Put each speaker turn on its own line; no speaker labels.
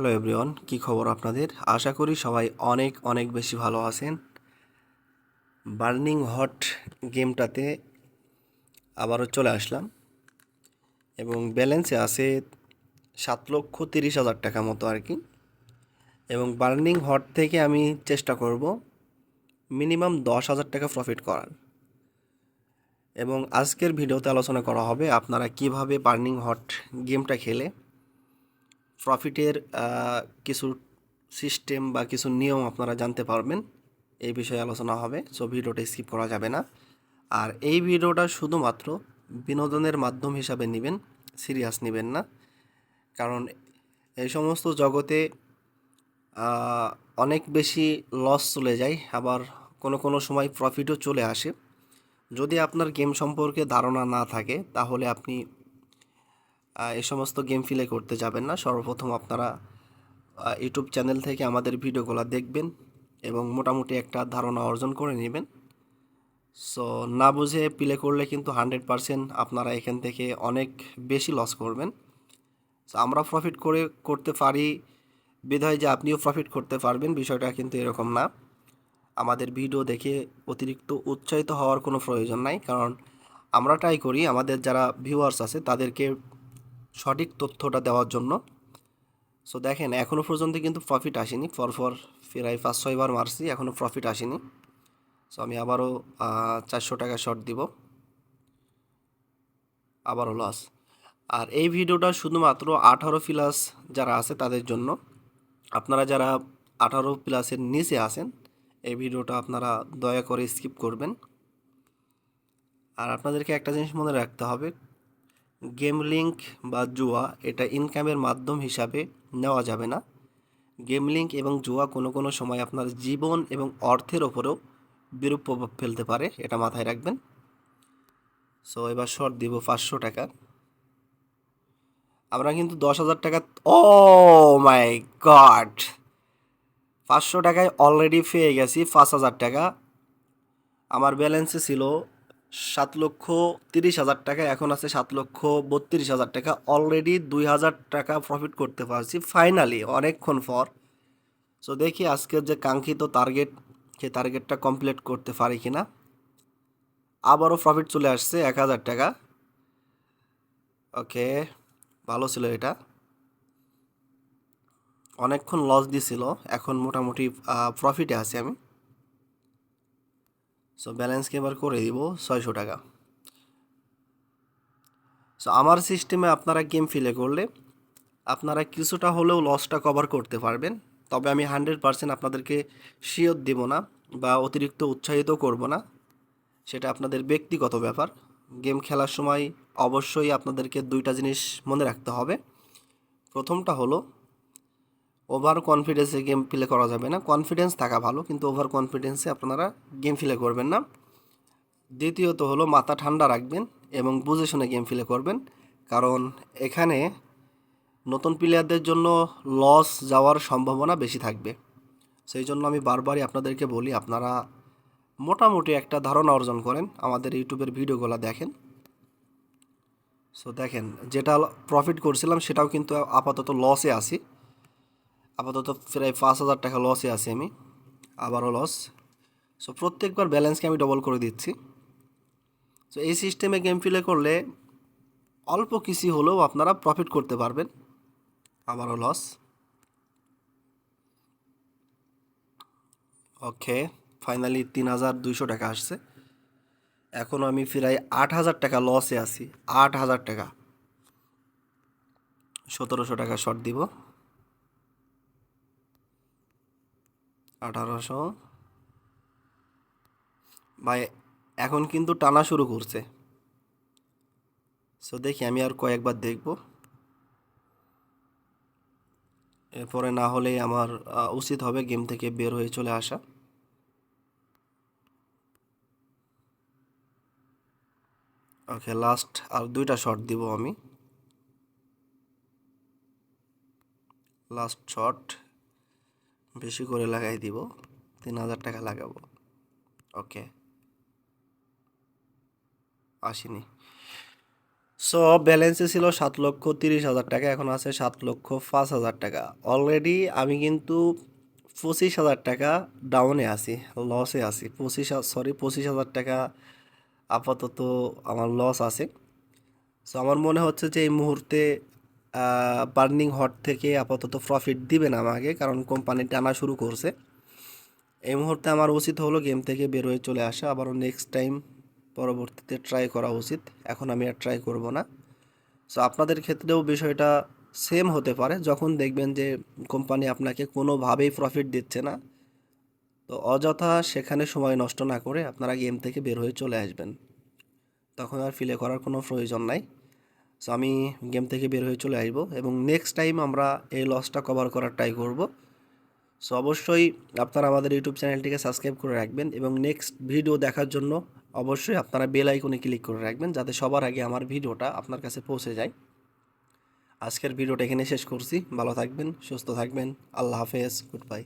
Hello everyone, কি খবর আপনাদের? আশা করি সবাই অনেক অনেক বেশি ভালো আছেন। বার্নিং হট গেমটাতে আবারও চলে আসলাম এবং ব্যালেন্সে আছে সাত লক্ষ তিরিশ হাজার টাকা মতো আর কি। এবং বার্নিং হট থেকে আমি চেষ্টা করব মিনিমাম দশ হাজার টাকা প্রফিট করার। এবং আজকের ভিডিওতে আলোচনা করা হবে আপনারা কীভাবে বার্নিং হট গেমটা খেলে প্রফিটের কিছু সিস্টেম বা কিছু নিয়ম আপনারা জানতে পারবেন। এই বিষয়ে আলোচনা হবে, সো ভিডিওটা স্কিপ করা যাবে না। আর এই ভিডিওটা শুধুমাত্র বিনোদনের মাধ্যম হিসাবে নেবেন, সিরিয়াস নেবেন না। কারণ এই সমস্ত জগতে অনেক বেশি লস চলে যায়, আবার কোনো কোনো সময় প্রফিটও চলে আসে। যদি আপনার গেম সম্পর্কে ধারণা না থাকে, তাহলে আপনি এই সমস্ত গেম প্লে করতে যাবেন না। সর্বপ্রথম আপনারা ইউটিউব চ্যানেল থেকে আমাদের ভিডিওগুলো দেখবেন এবং মোটামুটি একটা ধারণা অর্জন করে নেবেন। সো না বুঝে প্লে করলে কিন্তু হান্ড্রেড পারসেন্ট আপনারা এখান থেকে অনেক বেশি লস করবেন। সো আমরা প্রফিট করে, করতে পারি, বিধায় যে আপনিও প্রফিট করতে পারবেন, বিষয়টা কিন্তু এরকম না। আমাদের ভিডিও দেখে অতিরিক্ত উৎসাহিত হওয়ার কোনো প্রয়োজন নাই, কারণ আমরা ট্রাই করি, আমাদের যারা ভিউয়ার্স আছে তাদেরকে সঠিক তথ্যটা দেওয়ার জন্য। সো দেখেন এখনও পর্যন্ত কিন্তু প্রফিট আসেনি। পরপর প্রায় পাঁচ ছয়বার মারছি এখনও প্রফিট আসেনি। সো আমি আবারও চারশো টাকা শর্ট দিব। আবারও লস আর এই ভিডিওটা শুধুমাত্র আঠারো প্লাস যারা আছে তাদের জন্য। আপনারা যারা আঠারো প্লাসের নিচে আছেন, এই ভিডিওটা আপনারা দয়া করে স্কিপ করবেন। আর আপনাদেরকে একটা জিনিস মনে রাখতে হবে গেম লিঙ্ক বা জুয়া এটা ইনকামের মাধ্যম হিসাবে নেওয়া যাবে না। গেম লিঙ্ক এবং জুয়া কোনো কোনো সময় আপনার জীবন এবং অর্থের ওপরেও বিরূপ প্রভাব ফেলতে পারে, এটা মাথায় রাখবেন। সো এবার শর্ট দিব পাঁচশো টাকা। আমরা কিন্তু দশ হাজার টাকা ও মাই গড! পাঁচশো টাকায় অলরেডি পেয়ে গেছি পাঁচ হাজার টাকা। আমার ব্যালেন্সে ছিল সাত লক্ষ তিরিশ হাজার টাকা, এখন আছে সাত লক্ষ বত্রিশ হাজার টাকা। অলরেডি দুই হাজার টাকা প্রফিট করতে পারছি ফাইনালি অনেকক্ষণ পর। সো দেখি আজকের যে কাঙ্ক্ষিত টার্গেট সেই টার্গেটটা কমপ্লিট করতে পারি কি না আবারও প্রফিট চলে আসছে এক হাজার টাকা। ওকে ভালো ছিল এটা। অনেকক্ষণ লস দিছিল, এখন মোটামুটি প্রফিটে আছি আমি। সো ব্যালেন্সকে এবার করে দিব ছয়শো টাকা। সো আমার সিস্টেমে আপনারা গেম ফিলে করলে আপনারা কিছুটা হলেও লসটা কভার করতে পারবেন। তবে আমি হান্ড্রেড পারসেন্ট আপনাদেরকে শিওর দেব না বা অতিরিক্ত উৎসাহিত করব না। সেটা আপনাদের ব্যক্তিগত ব্যাপার। গেম খেলার সময় অবশ্যই আপনাদেরকে দুইটা জিনিস মনে রাখতে হবে। প্রথমটা হলো ওভার কনফিডেন্সে গেম প্লে করা যাবে না। কনফিডেন্স থাকা ভালো, কিন্তু ওভার কনফিডেন্সে আপনারা গেম প্লে করবেন না। দ্বিতীয়ত হলো মাথা ঠান্ডা রাখবেন এবং বুঝে শুনে গেম প্লে করবেন। কারণ এখানে নতুন প্লেয়ারদের জন্য লস যাওয়ার সম্ভাবনা বেশি থাকবে। সেই জন্য আমি বারবারই আপনাদেরকে বলি, আপনারা মোটামুটি একটা ধারণা অর্জন করেন, আমাদের ইউটিউবের ভিডিওগুলো দেখেন। সো দেখেন, যেটা প্রফিট করছিলাম, সেটাও কিন্তু আপাতত লসে আছি। আপাতত প্রায় পাঁচ হাজার টাকা লসে আছি আমি, আবারও লস সো প্রত্যেকবার ব্যালেন্সকে আমি ডবল করে দিচ্ছি। সো এই সিস্টেমে গেম ফিলে করলে অল্প কিছু হলেও আপনারা প্রফিট করতে পারবেন, আবারও লস ওকে ফাইনালি তিন হাজার দুইশো টাকা আসছে। এখন আমি প্রায় আট হাজার টাকা লসে আছি, আট হাজার টাকা। সতেরোশো টাকা শর্ট দিব। আঠারোশো ভাই, এখন কিন্তু টানা শুরু করছে। সো দেখি আমি আর কয়েকবার দেখব। এরপরে না হলে আমার উচিত হবে গেম থেকে বের হয়ে চলে আসা। ওকে লাস্ট আর দুইটা শট দিব আমি। লাস্ট শট বেশি করে লাগাই দিব, তিন হাজার টাকা লাগাবো। ওকে। আসেনি। সো ব্যালেন্সে ছিল সাত লক্ষ তিরিশ হাজার টাকা, এখন আছে সাত লক্ষ পাঁচ হাজার টাকা। অলরেডি আমি কিন্তু পঁচিশ হাজার টাকা ডাউনে আছি লসে আছি। পঁচিশ সরি পঁচিশ হাজার টাকা আপাতত আমার লস আছে। সো আমার মনে হচ্ছে যে এই মুহূর্তে বার্নিং হট থেকে আপাতত প্রফিট দিবে না আমাকে, কারণ কোম্পানি টানা শুরু করছে। এই মুহূর্তে আমার উচিত হলো গেম থেকে বের হয়ে চলে আসা, আবারও নেক্সট টাইম পরবর্তীতে ট্রাই করা উচিত। এখন আমি আর ট্রাই করব না। সো আপনাদের ক্ষেত্রেও বিষয়টা সেম হতে পারে, যখন দেখবেন যে কোম্পানি আপনাকে কোনোভাবেই প্রফিট দিচ্ছে না। তো অযথা সেখানে সময় নষ্ট না করে আপনারা গেম থেকে বের হয়ে চলে আসবেন। তখন আর ফিলে করার কোনো প্রয়োজন নাই। সো আমি গেম থেকে বের হয়ে চলে আসব এবং নেক্সট টাইম আমরা এই লসটা কভার করার ট্রাই করব। সো অবশ্যই আপনারা আমাদের ইউটিউব চ্যানেলটিকে সাবস্ক্রাইব করে রাখবেন এবং নেক্সট ভিডিও দেখার জন্য অবশ্যই আপনারা বেল আইকনে ক্লিক করে রাখবেন যাতে সবার আগে আমার ভিডিওটা আপনার কাছে পৌঁছে যায়। আজকের ভিডিওটা এখানে শেষ করছি। ভালো থাকবেন, সুস্থ থাকবেন। আল্লাহ হাফেজ। Good bye